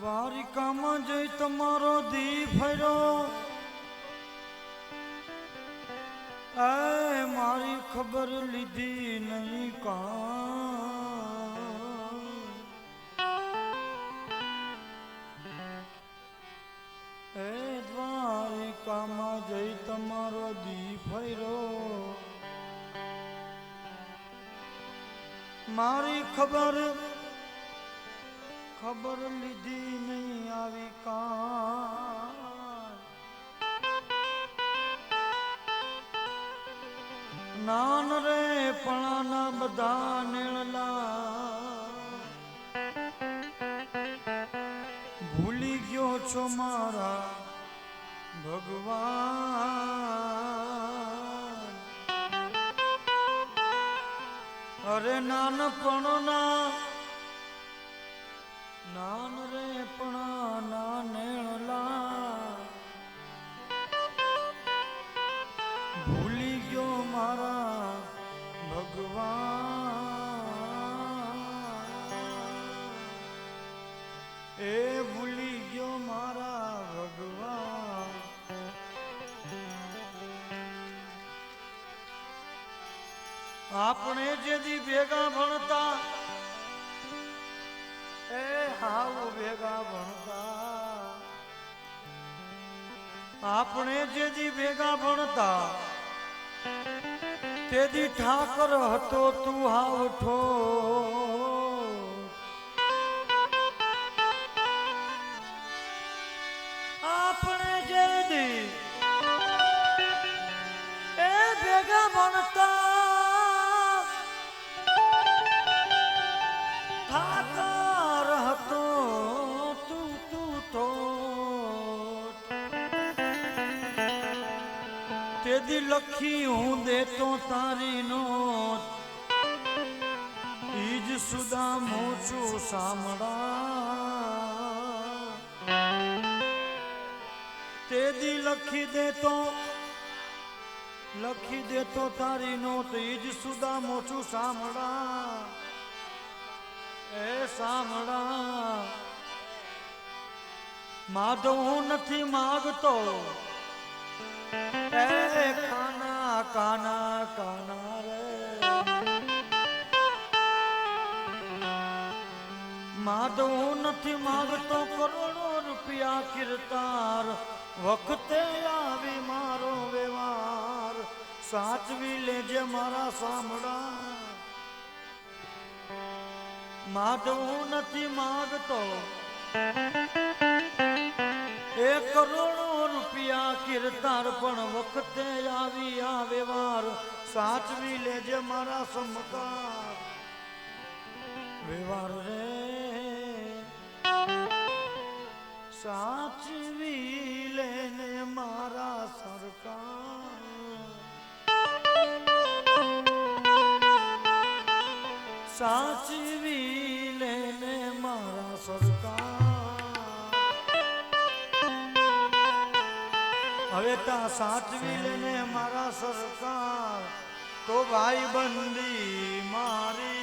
દ્વારિકામાં જઈ તમારો દી ફર્યો એ મારી ખબર લીધી નહીં કા એ દ્વારિકામાં જઈ તમારો દી ફર્યો મારી ખબર ખબર લીધી નહીં આવી કા નાન રે પણાના બધા નેળલા ભૂલી ગયો છો મારા ભગવાન. અરે નાનપણના એ ભૂલી ગયો મારા ભગવાન. આપણે જેથી ભેગા ભણતા, એ હાવ ભેગા ભણતા. આપણે જેથી ભેગા ભણતા તેથી ઠાકર હતો તું હાવ ઠો. લખી હું દેતો તારી નોટ ઈજ સુદા મોચો સામડા તે દી લખી દેતો લખી દેતો તારી નોટ ઈજ સુદા મોચું સામડા એ સામડા માધવ હું નથી માગતો. હું નથી માગતો કરોડો રૂપિયા કિરતાર. વખતે આવી મારો વ્યવહાર. સાચવી લેજે મારા સાંભળા. માધવ નથી માગતો. એ કરોડો રૂપિયા કિરતાર પણ વખતે આવી આ વ્યવહાર. સાચવી લેજે મારા સમકાર. વ્યવહાર રે. સાચવી લેને મારા સરકાર. સાચવી લેને મારા સરકાર. હવે તા સાચવી લેને મારા સરકાર. તો ભાઈ બંદી મારી